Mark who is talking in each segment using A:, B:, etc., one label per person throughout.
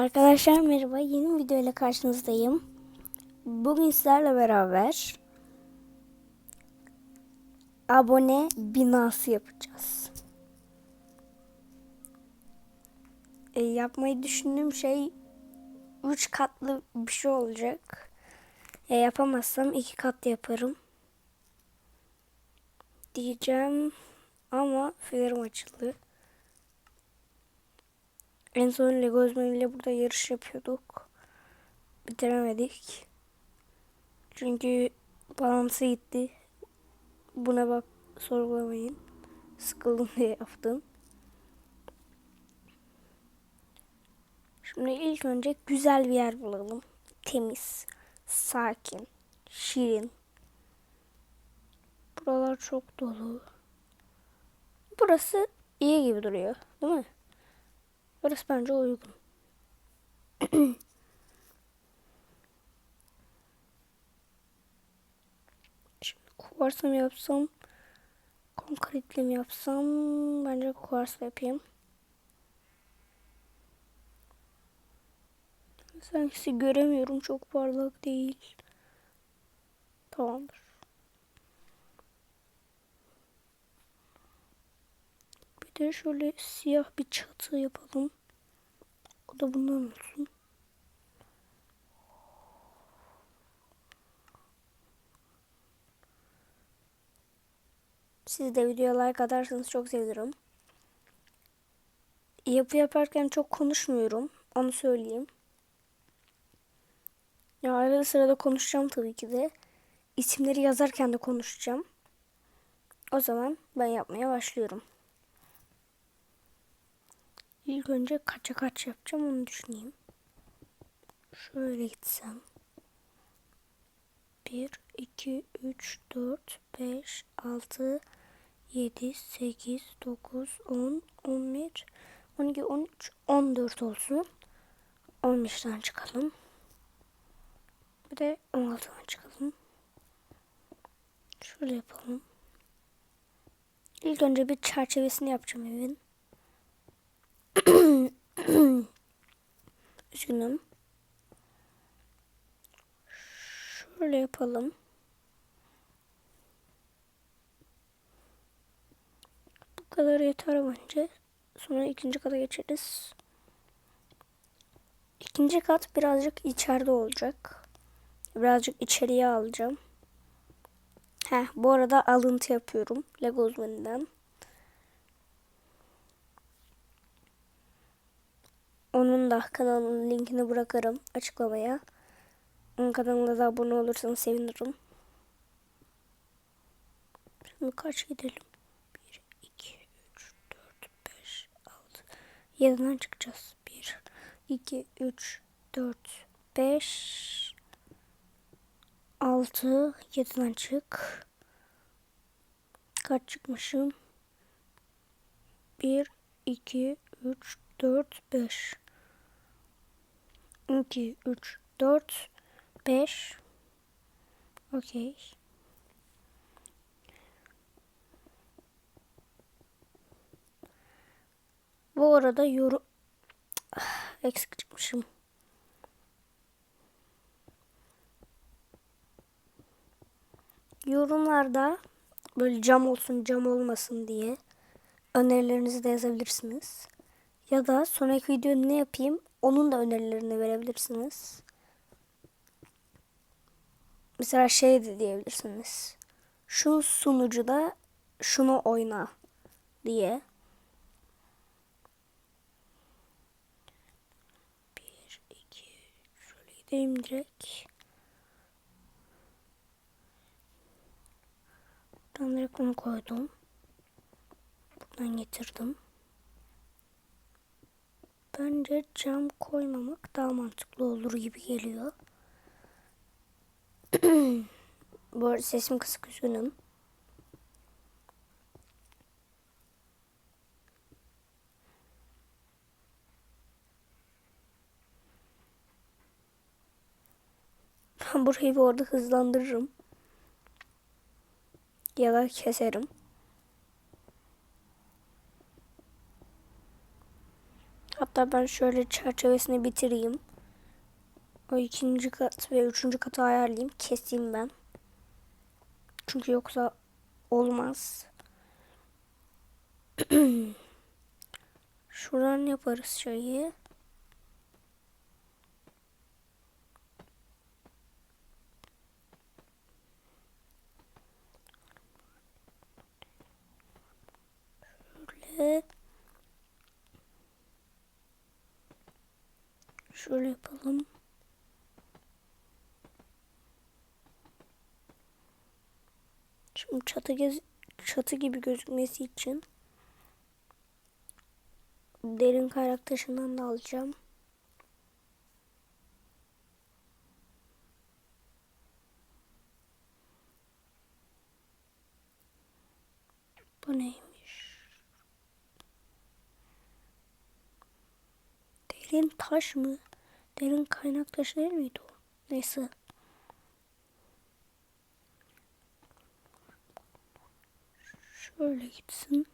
A: Arkadaşlar merhaba. Yeni bir video ile karşınızdayım. Bugün sizlerle beraber abone binası yapacağız. E, yapmayı düşündüğüm şey 3 katlı bir şey olacak. E, yapamazsam 2 katlı yaparım. Diyeceğim ama filmim açıldı. En son Lego ile burada yarış yapıyorduk. Bitiremedik. Çünkü balansı gitti. Buna bak sorgulamayın. Sıkıldım diye yaptım. Şimdi ilk önce güzel bir yer bulalım. Temiz, sakin, şirin. Buralar çok dolu. Burası iyi gibi duruyor, değil mi? Burası bence uygun. Şimdi kuvarsla mı yapsam? Konkretle mi yapsam? Bence kuvarsla yapayım. Sanki göremiyorum. Çok parlak değil. Tamamdır. Bir de şöyle siyah bir çatı yapalım. O da bundan olsun. Siz de videoya like atarsanız çok sevinirim. Yapı yaparken çok konuşmuyorum. Onu söyleyeyim. Ya arada sırada konuşacağım tabii ki de. İsimleri yazarken de konuşacağım. O zaman ben yapmaya başlıyorum. İlk önce kaça kaç yapacağım onu düşüneyim. Şöyle gitsem. 1, 2, 3, 4, 5, 6, 7, 8, 9, 10, 11, 12, 13, 14 olsun. 15'ten çıkalım. Bir de 16'dan çıkalım. Şöyle yapalım. İlk önce bir çerçevesini yapacağım evin. Üzgünüm. Şöyle yapalım. Bu kadar yeter bence. Sonra ikinci kata geçeriz. İkinci kat birazcık içeride olacak. Birazcık içeriye alacağım. Heh, bu arada alıntı yapıyorum. Lego uzmanından. Onun da kanalının linkini bırakırım açıklamaya. Onun kanalına da abone olursanız sevinirim. Şimdi kaç gidelim? 1, 2, 3, 4, 5, 6. 7'den çıkacağız. 1, 2, 3, 4, 5, 6. 7'den çık. Kaç çıkmışım? 1, 2, 3, 4, 5. 2, 3, 4, 5. Okey. Bu arada yorum... Eksik çıkmışım. Yorumlarda böyle cam olsun cam olmasın diye önerilerinizi de yazabilirsiniz. Ya da sonraki video ne yapayım onun da önerilerini verebilirsiniz. Mesela şey de diyebilirsiniz. Şu sunucuda şunu oyna diye. Bir, iki, şöyle gideyim direkt. Buradan direkt onu koydum. Buradan getirdim. Bence cam koymamak daha mantıklı olur gibi geliyor. Bu arada sesim kısık üzgünüm. Ben burayı bu arada hızlandırırım. Ya da keserim. Hatta ben şöyle çerçevesini bitireyim. O ikinci kat ve üçüncü katı ayarlayayım. Keseyim ben. Çünkü yoksa olmaz. Şuradan yaparız şeyi. Şöyle. Şöyle yapalım. Şimdi çatı gez çatı gibi gözükmesi için derin kaynak taşından da alacağım. Bu neymiş? Derin taş mı? Derin kaynak taşı değil miydi o? Neyse. Şöyle gitsin.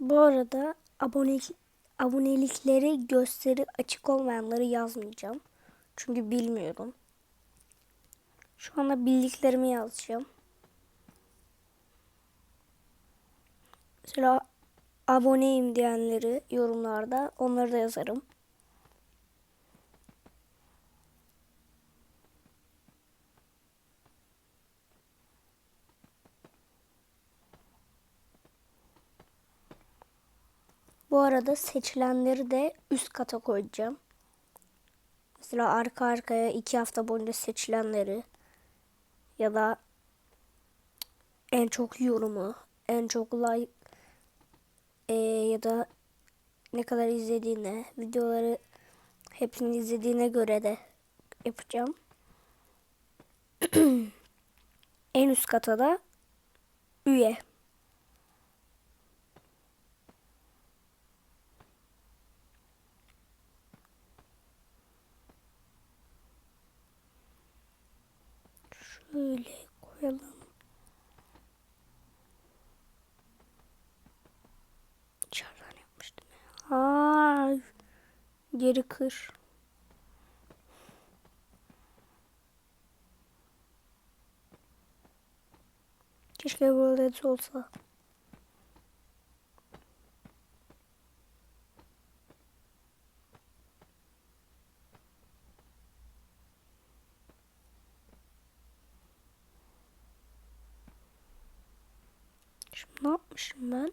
A: Bu arada abonelik, abonelikleri gösteri açık olmayanları yazmayacağım. Çünkü bilmiyorum. Şu anda bildiklerimi yazacağım. Mesela aboneyim diyenleri yorumlarda onları da yazarım. Bu arada seçilenleri de üst kata koyacağım. Mesela arka arkaya iki hafta boyunca seçilenleri ya da en çok yorumu, en çok like e, ya da ne kadar izlediğine, videoları hepsini izlediğine göre de yapacağım. en üst kata da üye. Şöyle Aa, geri kır. Keşke burada olsa. Şimdi ne yapmışım ben?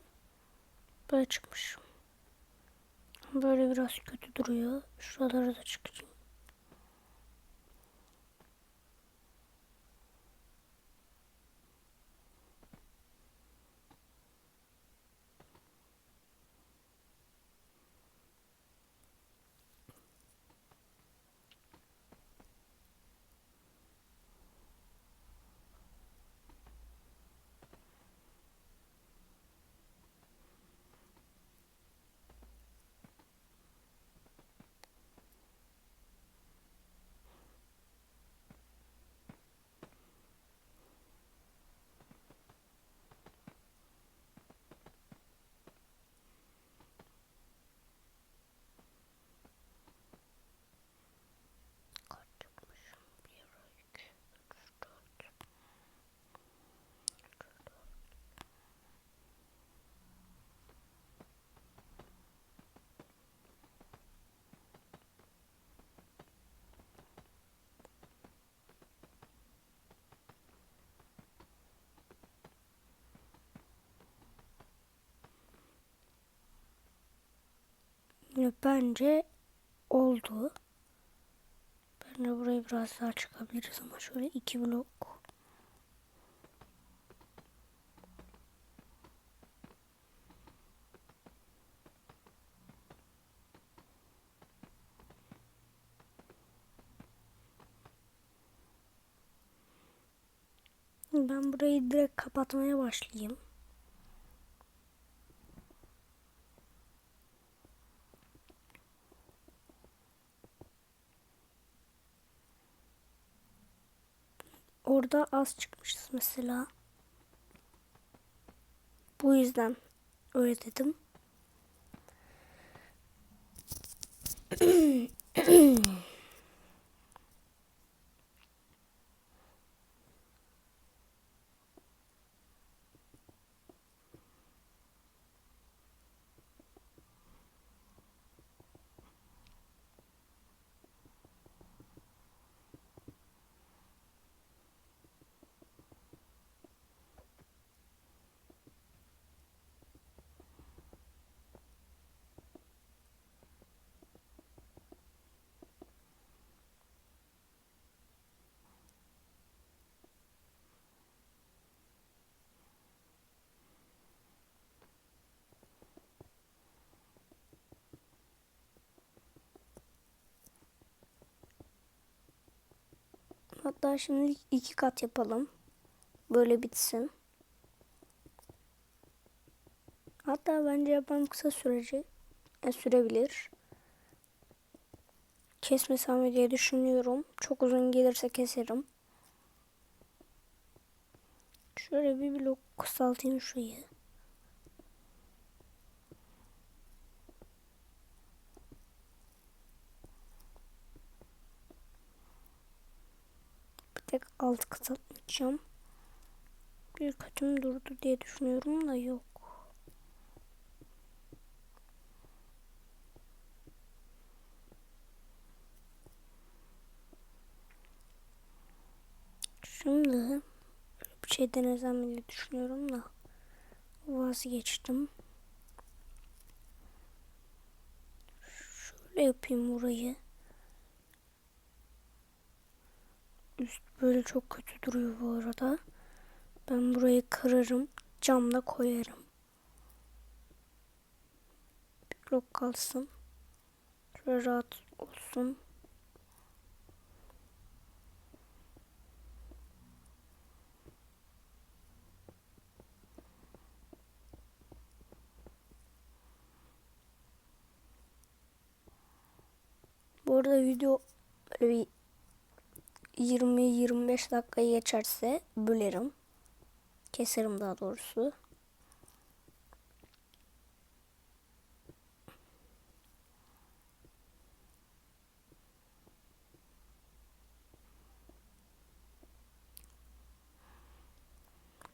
A: Böyle çıkmışım. Böyle biraz kötü duruyor. Şuralara da çıkacağım. Bence oldu. Bence burayı biraz daha çıkabiliriz ama şöyle iki blok. Ben burayı direkt kapatmaya başlayayım. burada az çıkmışız mesela. Bu yüzden öyle dedim. Hatta şimdi iki kat yapalım. Böyle bitsin. Hatta bence yapmam kısa sürecek. E, sürebilir. Kesmesem diye düşünüyorum. Çok uzun gelirse keserim. Şöyle bir blok kısaltayım şurayı. Tek alt kısaltmayacağım. Bir kötüm durdu diye düşünüyorum da yok. Şimdi bir şey denesem diye düşünüyorum da vazgeçtim. Şöyle yapayım burayı. Üst böyle çok kötü duruyor bu arada. Ben burayı kırarım. Camla koyarım. Bir blok kalsın. Şöyle rahat olsun. Bu arada video böyle bir 20-25 dakikayı geçerse bölerim. Keserim daha doğrusu.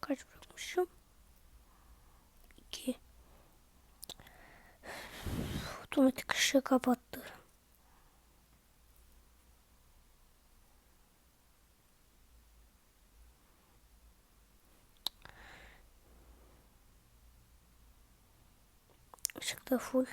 A: Kaç bırakmışım? 2 Otomatik ışığı kapattı. Işık da full.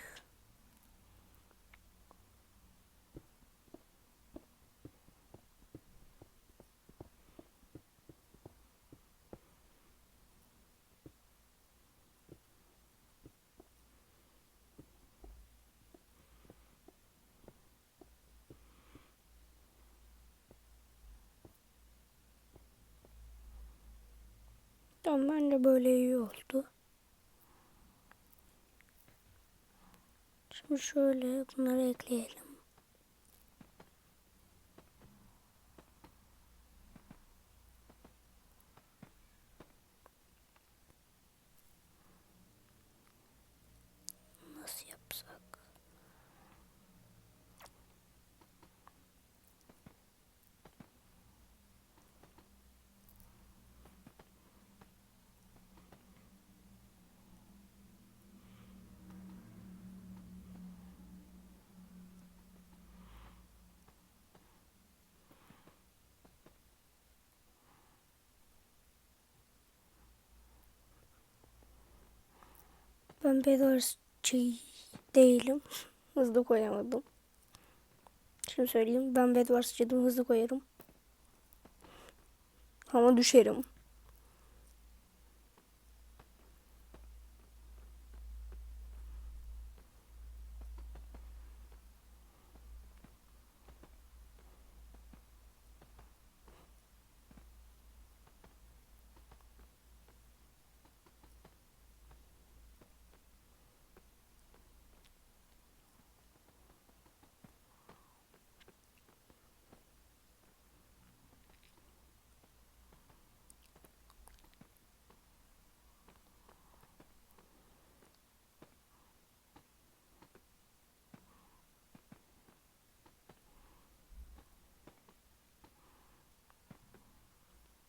A: Tamam bence böyle iyi oldu. Şimdi şöyle bunları ekleyelim. Nasıl yapsak? Ben Bedwars'cı değilim. Hızlı koyamadım. Şimdi söyleyeyim. Ben Bedwars'cıydım. Hızlı koyarım. Ama düşerim.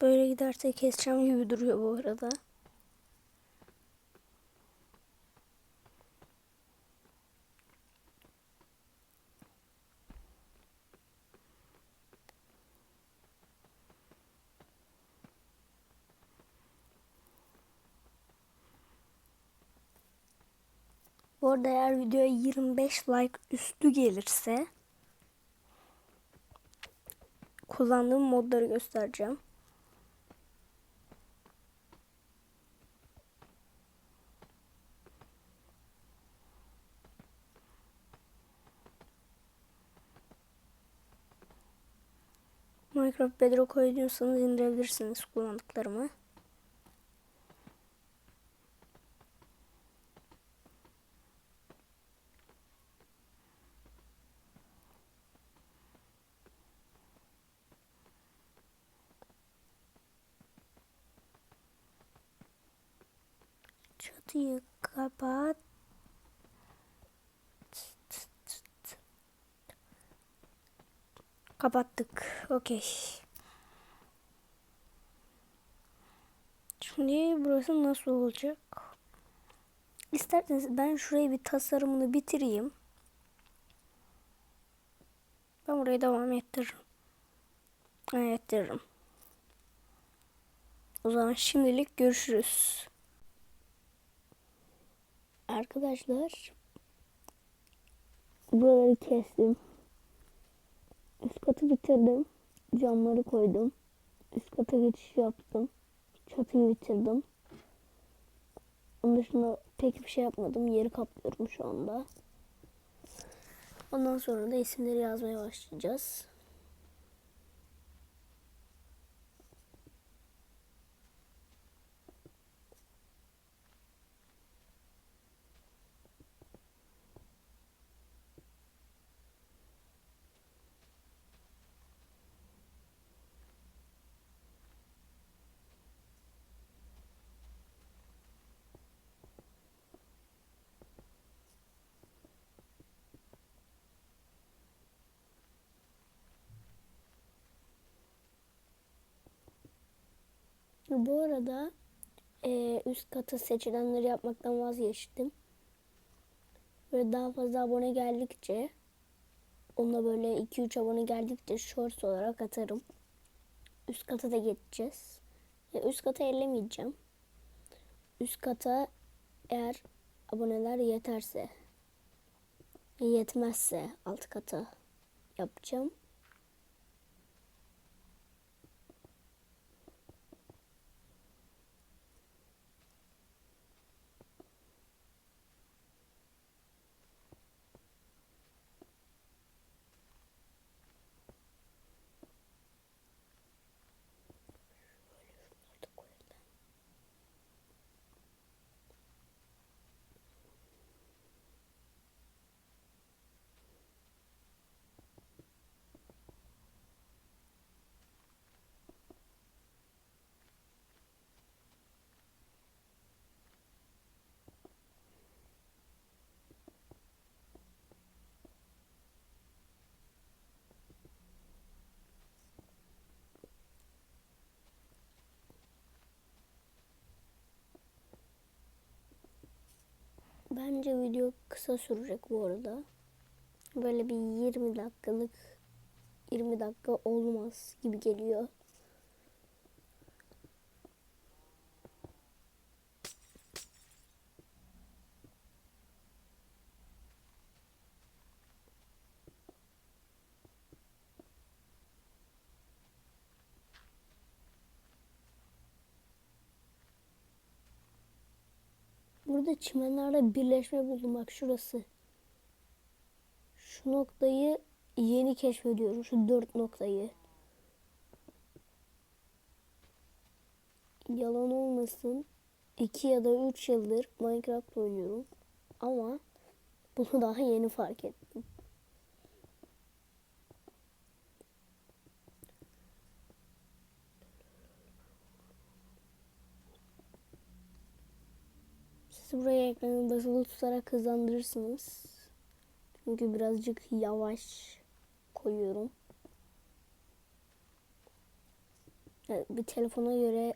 A: Böyle giderse keseceğim gibi duruyor bu arada. Bu arada eğer videoya 25 like üstü gelirse kullandığım modları göstereceğim. Minecraft Bedrock oynuyorsanız indirebilirsiniz kullandıklarımı. Çatıyı kapat. Kapattık. Okey. Şimdi burası nasıl olacak? İsterseniz ben şuraya bir tasarımını bitireyim. Ben burayı devam ettiririm. Ettiririm. O zaman şimdilik görüşürüz. Arkadaşlar buraları kestim. Üst katı bitirdim. Camları koydum. Üst kata geçiş yaptım. Çatıyı bitirdim. Onun dışında pek bir şey yapmadım. Yeri kaplıyorum şu anda. Ondan sonra da isimleri yazmaya başlayacağız. Bu arada e, üst kata seçilenleri yapmaktan vazgeçtim. Ve daha fazla abone geldikçe onunla böyle 2-3 abone geldikçe shorts olarak atarım. Üst kata da geçeceğiz. Ya üst kata ellemeyeceğim. Üst kata eğer aboneler yeterse yetmezse alt kata yapacağım. Bence video kısa sürecek bu arada. Böyle bir 20 dakikalık 20 dakika olmaz gibi geliyor. Burada çimenlerle birleşme buldum bak şurası. Şu noktayı yeni keşfediyorum. Şu dört noktayı. Yalan olmasın. 2 ya da 3 yıldır Minecraft oynuyorum. Ama bunu daha yeni fark ettim. Buraya ekranı basılı tutarak hızlandırırsınız. Çünkü birazcık yavaş koyuyorum. Ya bir telefona göre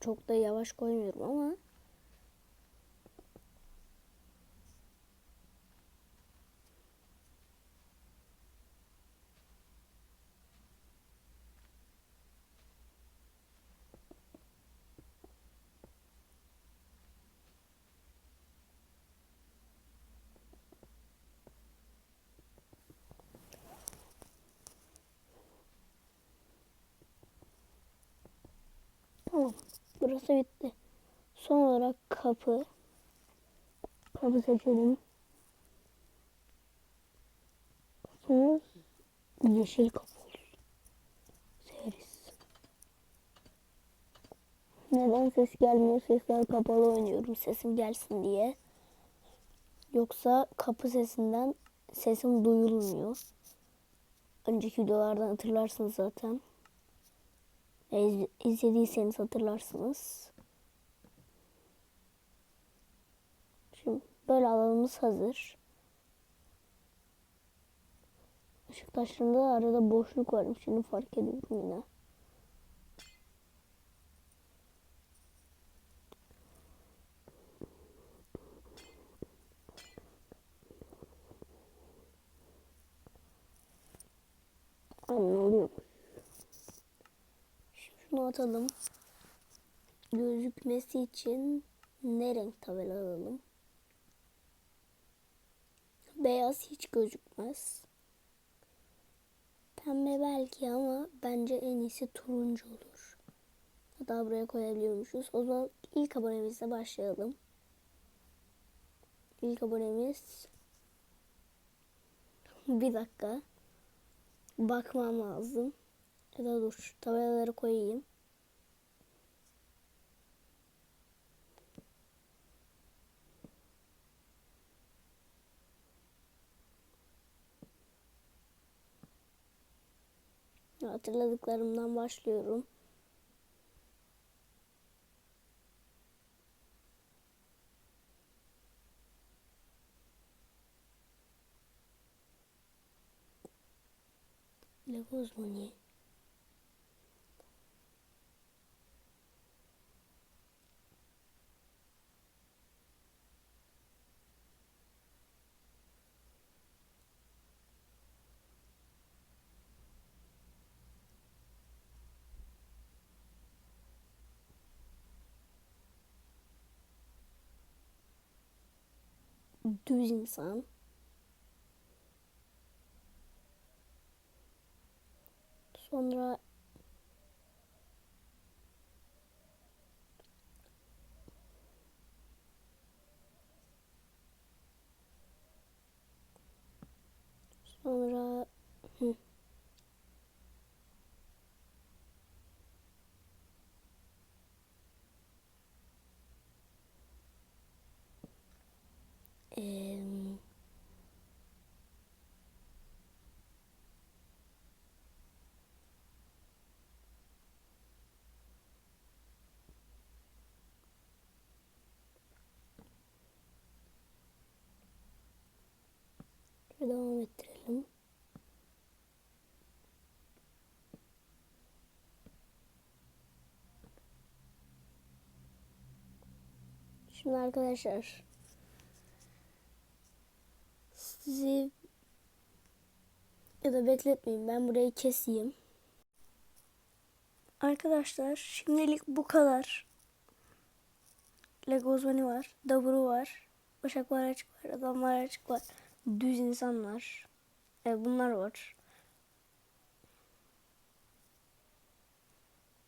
A: çok da yavaş koymuyorum ama Tamam. Burası bitti. Son olarak kapı. Kapı seçelim. Sonra yeşil kapı olsun. Neden ses gelmiyor? Sesler kapalı oynuyorum. Sesim gelsin diye. Yoksa kapı sesinden sesim duyulmuyor. Önceki videolardan hatırlarsınız zaten. E, hatırlarsınız. Şimdi böyle alanımız hazır. Işık taşlarında da arada boşluk varmış. Şimdi fark ediyorum yine. Şunu atalım. Gözükmesi için ne renk tabela alalım? Beyaz hiç gözükmez. Pembe belki ama bence en iyisi turuncu olur. Hatta buraya koyabiliyormuşuz. O zaman ilk abonemizle başlayalım. İlk abonemiz bir dakika bakmam lazım. Ya da dur tabelaları koyayım. Hatırladıklarımdan başlıyorum. Legos mu ne? Düz insan. Sonra devam ettirelim. Şimdi arkadaşlar sizi ya da bekletmeyin ben burayı keseyim. Arkadaşlar şimdilik bu kadar. Lego Bunny var, Daburu var, Başak var, açık var, adam var, açık var, düz insan var. E, bunlar var.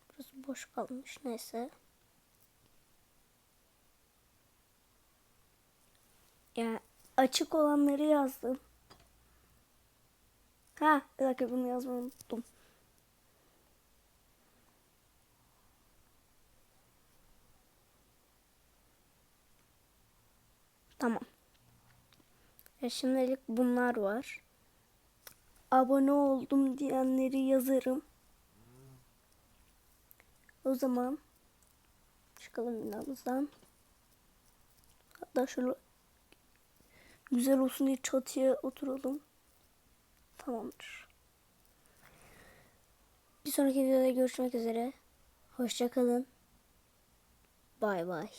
A: Burası boş kalmış neyse. Yani açık olanları yazdım. Ha bir dakika bunu yazmayı unuttum. Tamam. Ya şimdilik bunlar var. Abone oldum diyenleri yazarım. O zaman çıkalım binamızdan. Hatta şöyle güzel olsun diye çatıya oturalım. Tamamdır. Bir sonraki videoda görüşmek üzere. Hoşçakalın. Bay bay.